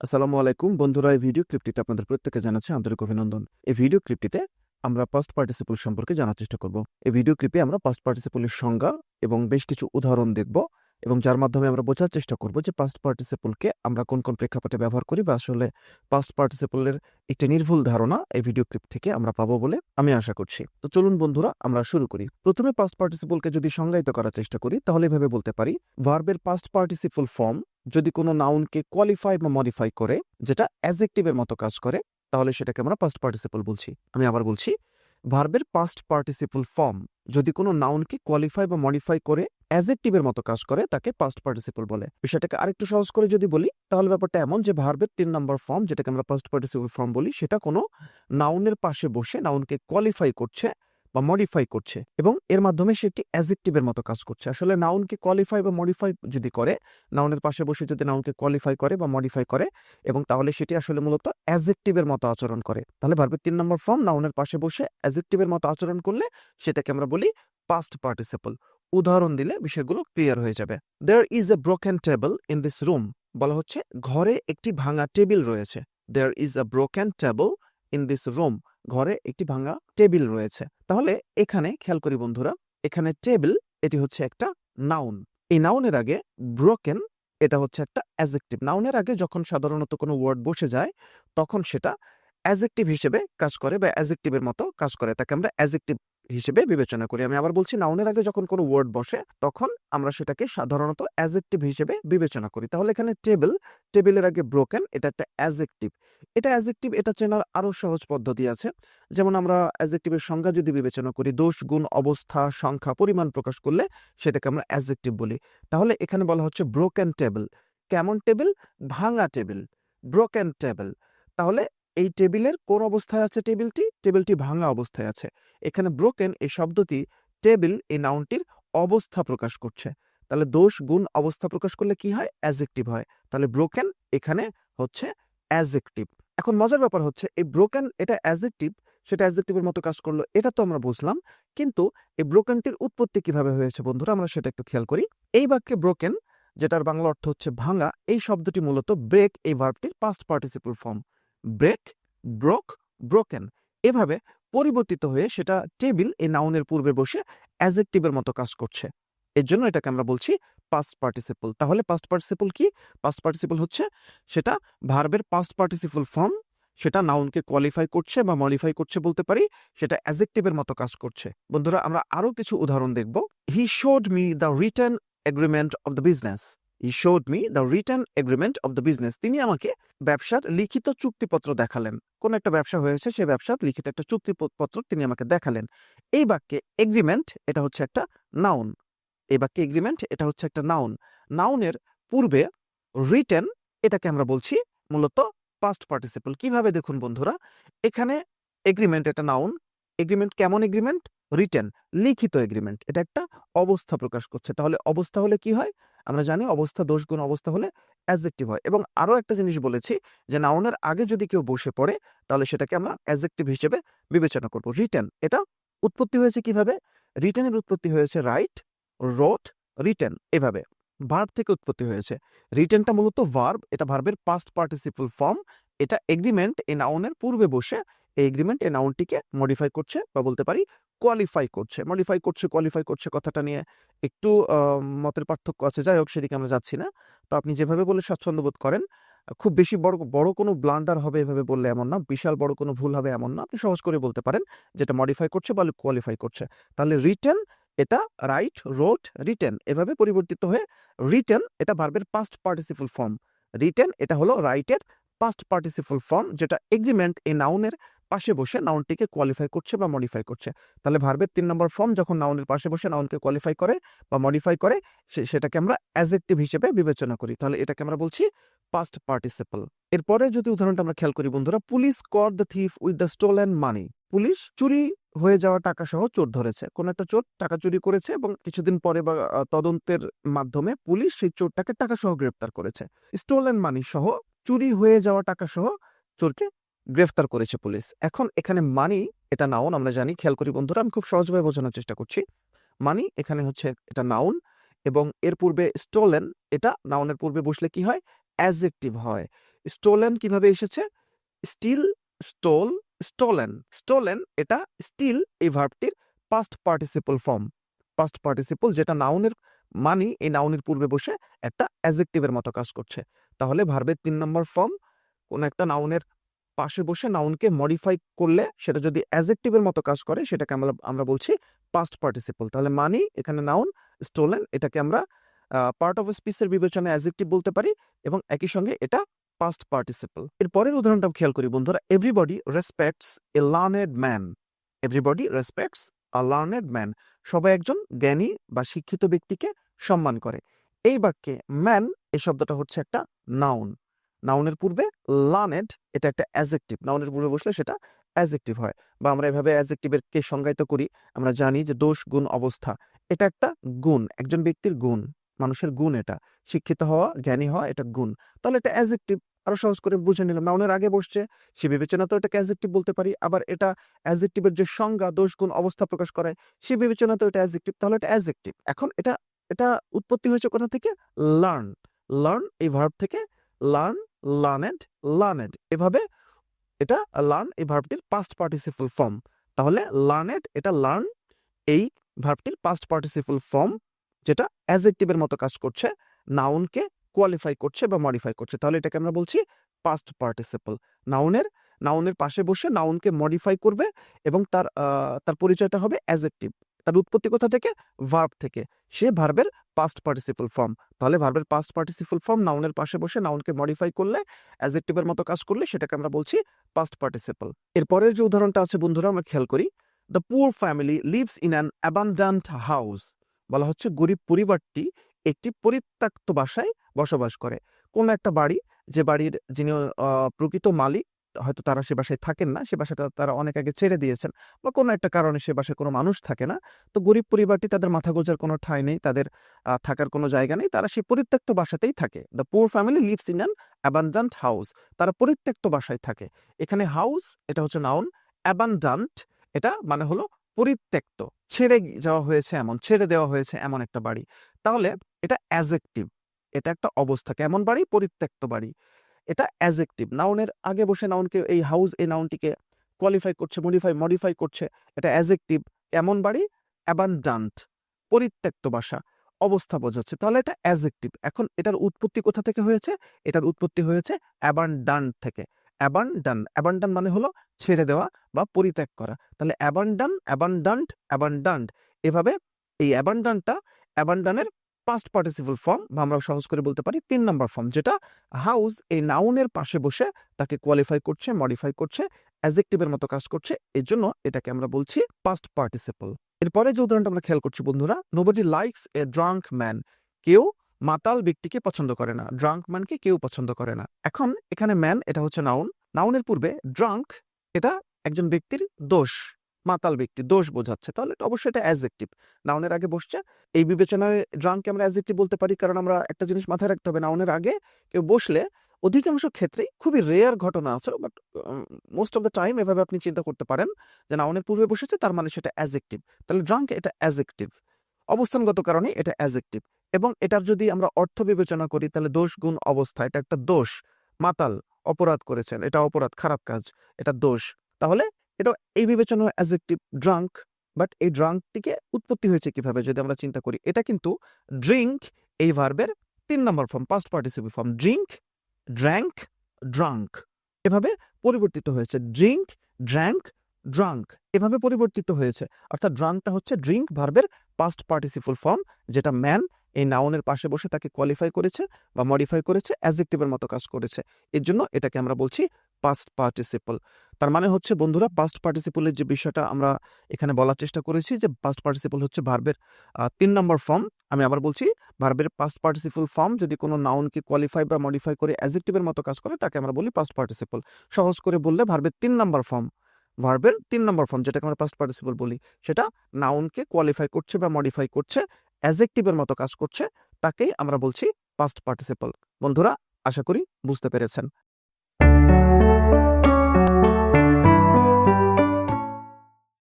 আসসালামু আলাইকুম। বন্ধুরা, এই ভিডিও ক্লিপটিতে আপনাদের প্রত্যেকে জানাচ্ছি আন্তরিক অভিনন্দন। এই ভিডিও ক্লিপটিতে আমরা পাস্ট পার্টিসিপল সম্পর্কে জানার চেষ্টা করব। এই ভিডিও ক্লিপে আমরা পাস্ট পার্টিসিপলের সংজ্ঞা এবং বেশ কিছু উদাহরণ দেখব এবং যার মাধ্যমে আমরা বোঝার চেষ্টা করব যে পাস্ট পার্টিসিপলকে আমরা কোন কোন প্রেক্ষাপটে ব্যবহার করি বা আসলে পাস্ট পার্টিসিপলের একটি নির্ভুল ধারণা এই ভিডিও ক্লিপ থেকে আমরা পাবো বলে আমি আশা করছি। তো চলুন বন্ধুরা, আমরা শুরু করি। প্রথমে পাস্ট পার্টিসিপলকে যদি সংজ্ঞায়িত করার চেষ্টা করি, তাহলে এভাবে বলতে পারি ভার্বের পাস্ট পার্টিসিপল ফর্ম যদি কোনো নাউনকে কোয়ালিফাই বা মডিফাই করে, যেটা অ্যাজেক্টিভের মতো কাজ করে, তাহলে সেটাকে আমরা পাস্ট পার্টিসিপল বলছি। আমি আবার বলছি ভার্বের পাস্ট পার্টিসিপল ফর্ম যদি কোনো নাউনকে কোয়ালিফাই বা মডিফাই করে অ্যাজেক্টিভের মতো কাজ করে, তাকে পাস্ট পার্টিসিপল বলে। বিষয়টাকে আরেকটু সহজ করে যদি বলি, তাহলে ব্যাপারটা এমন যে ভার্বের তিন নম্বর ফর্ম যেটাকে আমরা পাস্ট পার্টিসিপল ফর্ম বলি, সেটা কোনো নাউনের পাশে বসে নাউনকে কোয়ালিফাই করছে বা মডিফাই করছে এবং এর মাধ্যমে সে একটি অ্যাজেক্টিভের মতো কাজ করছে। আসলে নাউনকে কোয়ালিফাই বা মডিফাই যদি করে নাউনের পাশে বসে যদি নাউনকে কোয়ালিফাই করে বা মডিফাই করে এবং তাহলে সেটি আসলে মূলত অ্যাজেক্টিভের মতো আচরণ করে। তাহলে ভার্বের তিন নম্বর ফর্ম নাউনের পাশে বসে অ্যাজেক্টিভের মতো আচরণ করলে সেটাকে আমরা বলি পাস্ট পার্টিসিপল উদাহরণ দিলে বিষয়গুলো ক্লিয়ার হয়ে যাবে। There is a broken table in this room বলা হচ্ছে ঘরে একটি ভাঙা টেবিল রয়েছে। There is a broken table in this room ঘরে একটি ভাঙা টেবিল রয়েছে। তাহলে এখানে খেয়াল করি বন্ধুরা, এখানে টেবিল, এটি হচ্ছে একটা নাউন। এই নাউনের আগে ব্রোকেন, এটা হচ্ছে একটা অ্যাজেক্টিভ। নাউনের আগে যখন সাধারণত কোনো ওয়ার্ড বসে যায়, তখন সেটা অ্যাজেক্টিভ হিসেবে কাজ করে বা অ্যাজেক্টিভের মতো কাজ করে। তাকে আমরা অ্যাজেক্টিভ হিসেবে বিবেচনা করি। আমি আবার বলছি নাউনের আগে যখন কোনো ওয়ার্ড বসে, তখন আমরা সেটাকে সাধারণত অ্যাজেক্টিভ হিসেবে বিবেচনা করি। তাহলে এখানে টেবিল টেবিলের আগে ব্রোকেন এটা একটা অ্যাজেক্টিভ এটা অ্যাজেক্টিভ এটা চেনার আরও সহজ পদ্ধতি আছে। যেমন আমরা অ্যাজেক্টিভের সংজ্ঞা যদি বিবেচনা করি, দোষ, গুণ, অবস্থা, সংখ্যা, পরিমাণ প্রকাশ করলে সেটাকে আমরা অ্যাজেক্টিভ বলি। তাহলে এখানে বলা হচ্ছে ব্রোকেন টেবিল কেমন টেবিল ভাঙা টেবিল ব্রোকেন টেবিল তাহলে এই টেবিলের কোন অবস্থায় আছে টেবিলটি? টেবিলটি ভাঙা অবস্থায় আছে। এখানে ব্রোকেন এই শব্দটি টেবিল এই নাউনটির অবস্থা প্রকাশ করছে। তাহলে দোষ গুণ অবস্থা প্রকাশ করলে কি হয়? অ্যাজেক্টিভ হয়। তাহলে ব্রোকেন এখানে হচ্ছে অ্যাজেক্টিভ এখন মজার ব্যাপার হচ্ছে, এই ব্রোকেন এটা অ্যাজেক্টিভ সেটা অ্যাজেক্টিভের মতো কাজ করল, এটা তো আমরা বুঝলাম। কিন্তু এই ব্রোকেনটির উৎপত্তি কীভাবে হয়েছে বন্ধুরা? আমরা সেটা একটু খেয়াল করি। এই বাক্যে ব্রোকেন যেটার বাংলা অর্থ হচ্ছে ভাঙা, এই শব্দটি মূলত ব্রেক এই ভার্বটির past participle form break broke broken এভাবে পরিবর্তিত হয়ে সেটা টেবিল এই নাউনের পূর্বে বসে অ্যাজেক্টিভের মতো কাজ করছে। এর জন্য এটাকে আমরা বলছি পাস্ট পার্টিসিপল তাহলে পাস্ট পার্টিসিপল কি? পাস্ট পার্টিসিপল হচ্ছে সেটা ভার্বের পাস্ট পার্টিসিপল ফর্ম সেটা নাউনকে কোয়ালিফাই করছে বা মডিফাই করছে বলতে পারি, সেটা অ্যাজেক্টিভের মতো কাজ করছে। বন্ধুরা, আমরা আরও কিছু উদাহরণ দেখব। He showed me the return agreement of the business he showed me the return agreement of the business তিনি আমাকে ব্যবসার লিখিত চুক্তিপত্র দেখালেন। কোন একটা ব্যবসা হয়েছে সেই ব্যবসার লিখিত একটা চুক্তিপত্র তিনি আমাকে দেখালেন। এই বাক্যে এগ্রিমেন্ট এটা হচ্ছে একটা নাউন এই বাক্যে এগ্রিমেন্ট এটা হচ্ছে একটা নাউন নাউনের পূর্বে রিটেন এটাকে আমরা বলছি মূলত পাস্ট পার্টিসিপল কীভাবে দেখুন বন্ধুরা, এখানে এগ্রিমেন্ট এটা নাউন এগ্রিমেন্ট কেমন এগ্রিমেন্ট রিটেন লিখিত এগ্রিমেন্ট এটা একটা অবস্থা প্রকাশ করছে। তাহলে অবস্থা হলে কি হয়? আমরা জানি অবস্থা, দোষ গুণ অবস্থা হলে অ্যাজেক্টিভ হয়। এবং আরও একটা জিনিস বলেছি যে নাউনের আগে যদি কেউ বসে পড়ে, তাহলে সেটাকে আমরা অ্যাজেক্টিভ হিসেবে বিবেচনা করব। রিটেন এটা উৎপত্তি হয়েছে কীভাবে? রিটেনের উৎপত্তি হয়েছে রাইট রোট রিটেন এভাবে। ভার্ব থেকে উৎপত্তি হয়েছে। রিটেনটা মূলত ভার্ব এটা ভার্বের পাস্ট পার্টিসিপল ফর্ম এটা এগ্রিমেন্ট এই নাউনের পূর্বে বসে, এই এগ্রিমেন্ট এই নাউনটিকে মডিফাই করছে বা বলতে পারি কোয়ালিফাই করছে মডিফাই করছে কোয়ালিফাই করছে কথাটা নিয়ে একটু মতের পার্থক্য আছে। যাই হোক, সেদিকে আমরা যাচ্ছি না। তো আপনি যেভাবে বলে স্বাচ্ছন্দ্য বোধ করেন, খুব বেশি বড় বড় কোনো ব্লান্ডার হবে এভাবে বললে এমন না। বিশাল বড় কোনো ভুল হবে এমন না। আপনি সহজ করে বলতে পারেন যেটা মডিফাই করছে বা কোয়ালিফাই করছে। তাহলে রিটেন এটা রাইট রোট রিটেন এভাবে পরিবর্তিত হয়ে রিটেন এটা ভার্বের পাস্ট পার্টিসিপল ফর্ম রিটেন এটা হলো রাইটের পাস্ট পার্টিসিপল ফর্ম যেটা এগ্রিমেন্ট এই নাউনের পাশে বসে নাউনটিকে কোয়ালিফাই করছে বা মডিফাই করছে। তাহলে ভার্বের তিন নম্বর ফর্ম যখন নাউনের পাশে বসে নাউনকে কোয়ালিফাই করে বা মডিফাই করে সেটাকে আমরা অ্যাজেক্টিভ হিসেবে বিবেচনা করি। তাহলে এটাকে আমরা বলছি পাস্ট পার্টিসিপাল এরপরে যদি উদাহরণটা আমরা খেয়াল করি বন্ধুরা police caught the thief with the stolen money police চুরি হয়ে যাওয়া টাকা সহ চোর ধরেছে। কোন একটা চোর টাকা চুরি করেছে এবং কিছুদিন পরে বা তদন্তের মাধ্যমে পুলিশ সেই চোরটাকে টাকা সহ গ্রেপ্তার করেছে। স্টোলেন মানি সহ চুরি হয়ে যাওয়া টাকা সহ চোরকে গ্রেফতার করেছে পুলিশ। এখন এখানে মানি, এটা নাউন আমরা জানি, খেয়াল করি বন্ধুরা, আমি খুব সহজভাবে বোঝানোর চেষ্টা করছি। মানি, এখানে হচ্ছে এটা নাউন এবং এর পূর্বে স্টোলেন এটা নাউনের পূর্বে বসলে কি হয়? অ্যাজেক্টিভ হয়। স্টোলেন কীভাবে এসেছে? স্টিল স্টোল স্টোলেন স্টোলেন এটা স্টিল এই ভার্বটির past participle form past participle যেটা নাউনের মানি, এই নাউনের পূর্বে বসে একটা অ্যাজেক্টিভের মতো কাজ করছে। তাহলে ভার্বের তিন নম্বর ফর্ম কোন একটা নাউনের পাশে বসে নাউনকে মডিফাই করলে সেটা যদি অ্যাজেক্টিভের মতো কাজ করে, সেটাকে আমরা আমরা বলছি পাস্ট পার্টিসিপল তাহলে মানি এখানে নাউন স্টোলেন এটাকে আমরা পার্ট অফ স্পিচের বিবেচনায় অ্যাজেক্টিভ বলতে পারি এবং একই সঙ্গে এটা পাস্ট পার্টিসিপল এর পরের উদাহরণটা খেয়াল করি বন্ধুরা everybody respects a learned man everybody respects a learned man সবাই একজন জ্ঞানী বা শিক্ষিত ব্যক্তিকে সম্মান করে। এই বাক্যে ম্যান এই শব্দটা হচ্ছে একটা নাউন নাউনের পূর্বে লার্নেড এটা একটা অ্যাজেক্টিভ নাউনের পূর্বে বসলে সেটা অ্যাজেক্টিভ হয়। বা আমরা এভাবে অ্যাজেক্টিভের কে সংজ্ঞায়িত করি, আমরা জানি যে দোষ, গুণ, অবস্থা। এটা একটা গুণ, একজন ব্যক্তির গুণ, মানুষের গুণ এটা। শিক্ষিত হওয়া, জ্ঞানী হওয়া এটা গুণ। তাহলে এটা অ্যাজেক্টিভ আরও সহজ করে বুঝে নিলাম। নাউনের আগে বসছে, সে বিবেচনা তো এটাকে অ্যাজেক্টিভ বলতে পারি, আবার এটা অ্যাজেক্টিভের যে সংজ্ঞা, দোষ, গুণ, অবস্থা প্রকাশ করে, সে বিবেচনা তো এটা অ্যাজেক্টিভ তাহলে এটা অ্যাজেক্টিভ এখন এটা এটা উৎপত্তি হয়েছে কোথা থেকে? লার্ন লার্ন এই ভার্ব থেকে লার্ন লার্নেড লার্নেড এভাবে এটা লার্ন এই ভার্বটির পাস্ট পার্টিসিপল ফর্ম তাহলে লার্নেড এটা লার্ন এই ভার্বটির পাস্ট পার্টিসিপল ফর্ম যেটা অ্যাজেক্টিভের মতো কাজ করছে নাউনকে কোয়ালিফাই করছে বা মডিফাই করছে। তাহলে এটাকে আমরা বলছি পাস্ট পার্টিসিপল নাউনের নাউনের পাশে বসে নাউনকে মডিফাই করবে এবং তার তার পরিচয়টা হবে অ্যাজেক্টিভ তার উৎপত্তি কোথা থেকে? ভার্ব থেকে। সে ভার্বের পাস্ট পার্টিসিপল ফর্ম তাহলে ভার্বের পাস্ট পার্টিসিপল ফর্ম নাউনের পাশে বসে নাউনকে মডিফাই করলে অ্যাজেক্টিভের মতো কাজ করলে সেটাকে আমরা বলছি পাস্ট পার্টিসিপল এরপরের যে উদাহরণটা আছে বন্ধুরা, আমরা খেয়াল করি the poor family lives in an abandoned house বলা হচ্ছে গরিব পরিবারটি একটি পরিত্যক্ত বাসায় বসবাস করে। কোন একটা বাড়ি, যে বাড়ির যিনি প্রকৃত মালিক হয়তো তারা সে বাসায় থাকেন না, সে বাসাটা তারা অনেক আগে ছেড়ে দিয়েছেন বা কোনো একটা কারণে সে বাসায় কোনো মানুষ থাকে না। তো গরিব পরিবারটি তাদের মাথা গোজার কোনো ঠাঁই নেই, তাদের থাকার কোনো জায়গা নেই, তারা সেই পরিত্যক্ত বাসাতেই থাকে। The poor family lives in an abandoned house তারা পরিত্যক্ত বাসায় থাকে। এখানে হাউস এটা হচ্ছে নাউন অ্যাবান্ডান্ট এটা মানে হলো পরিত্যক্ত। ছেড়ে যাওয়া হয়েছে এমন, ছেড়ে দেওয়া হয়েছে এমন একটা বাড়ি। তাহলে এটা অ্যাজেক্টিভ এটা একটা অবস্থা। কেমন বাড়ি? পরিত্যক্ত বাড়ি। এটা অ্যাজেক্টিভ নাউনের আগে বসে নাউনকে এই হাউস এই নাউনটিকে কোয়ালিফাই করছে মডিফাই মডিফাই করছে, এটা অ্যাজেক্টিভ এমন বাড়ি অ্যাবান্ডান্ট পরিত্যক্ত বাসা, অবস্থা বোঝাচ্ছে। তাহলে এটা অ্যাজেক্টিভ এখন এটার উৎপত্তি কোথা থেকে হয়েছে? এটার উৎপত্তি হয়েছে অ্যাবান্ডান্ট থেকে। অ্যাবান্ডান অ্যাবান্ডান মানে হলো ছেড়ে দেওয়া বা পরিত্যাগ করা। তাহলে অ্যাবান্ডান অ্যাবান্ডান্ট অ্যাবান্ডান্ট এভাবে এই অ্যাবান্ডানটা অ্যাবান্ডানের পাস্ট পার্টিসিপল ফর্ম বা আমরা সহজ করে বলতে পারি তিন নম্বর ফর্ম যেটা হাউস এই নাউনের পাশে বসে তাকে কোয়ালিফাই করছে মডিফাই করছে অ্যাজেক্টিভের মতো কাজ করছে, এর জন্য এটাকে আমরা বলছি পাস্ট পার্টিসিপল এরপরে যে উদাহরণটা আমরা খেয়াল করছি বন্ধুরা nobody likes a drunk man কেউ মাতাল ব্যক্তিকে পছন্দ করে না ড্রাঙ্ক ম্যানকে কেউ পছন্দ করে না। এখন এখানে ম্যান এটা হচ্ছে নাউন নাউনের পূর্বে ড্রাঙ্ক এটা একজন ব্যক্তির দোষ। মাতাল ব্যক্তি, দোষ বোঝাচ্ছে। তাহলে অবশ্যই এটা অ্যাজেক্টিভ নাউনের আগে বসছে। এই বিবেচনায় ড্রাঙ্ককে আমরা অ্যাজেক্টিভ বলতে পারি, কারণ আমরা একটা জিনিস মাথায় রাখতে হবে নাউনের আগে কেউ বসলে অধিকাংশ ক্ষেত্রেই খুবই রেয়ার ঘটনা আছে but most of the time এভাবে আপনি চিন্তা করতে পারেন যে নাউনের পূর্বে বসেছে, তার মানে সেটা অ্যাজেক্টিভ তাহলে ড্রাঙ্ক এটা অ্যাজেক্টিভ অবস্থানগত কারণে এটা অ্যাজেক্টিভ এবং এটার যদি আমরা অর্থ বিবেচনা করি, তাহলে দোষ গুণ অবস্থা, এটা একটা দোষ। মাতাল অপরাধ করেছেন, এটা অপরাধ, খারাপ কাজ, এটা দোষ। তাহলে এটা এই বিবেচনা অ্যাজেক্টিভ ড্রাঙ্ক বাট এই ড্রাঙ্কটিকে উৎপত্তি হয়েছে কীভাবে যদি আমরা চিন্তা করি? এটা কিন্তু ড্রিঙ্ক এই ভার্বের তিন নম্বর form past participle form drink drank drunk এভাবে পরিবর্তিত হয়েছে। ড্রিঙ্ক ড্র্যাঙ্ক ড্রাঙ্ক এভাবে পরিবর্তিত হয়েছে। অর্থাৎ ড্রাঙ্কটা হচ্ছে ড্রিঙ্ক ভার্বের পাস্ট পার্টিসিপুল ফর্ম যেটা ম্যান এই নাউনের পাশে বসে তাকে কোয়ালিফাই করেছে বা মডিফাই করেছে অ্যাজেক্টিভের মতো কাজ করেছে। এর জন্য এটাকে আমরা বলছি পাস্ট পার্টিসিপল তার মানে হচ্ছে, বন্ধুরা পাস্ট পার্টিসিপলের যে বিষয়টা আমরা এখানে বলার চেষ্টা করেছি যে পাস্ট পার্টিসিপল হচ্ছে ভার্বের তিন নম্বর ফর্ম আমি আবার বলছি ভার্বের পাস্ট পার্টিসিপল ফর্ম যদি কোনো নাউনকে কোয়ালিফাই বা মডিফাই করে অ্যাজেক্টিভের মতো কাজ করে, তাকে আমরা বলি পাস্ট পার্টিসিপল সহজ করে বললে ভার্বের তিন নম্বর ফর্ম ভার্বের তিন নম্বর ফর্ম যেটাকে আমরা পাস্ট পার্টিসিপল বলি, সেটা নাউনকে কোয়ালিফাই করছে বা মডিফাই করছে অ্যাজেক্টিভের মতো কাজ করছে তাকেই আমরা বলছি পাস্ট পার্টিসিপাল বন্ধুরা আশা করি বুঝতে পেরেছেন।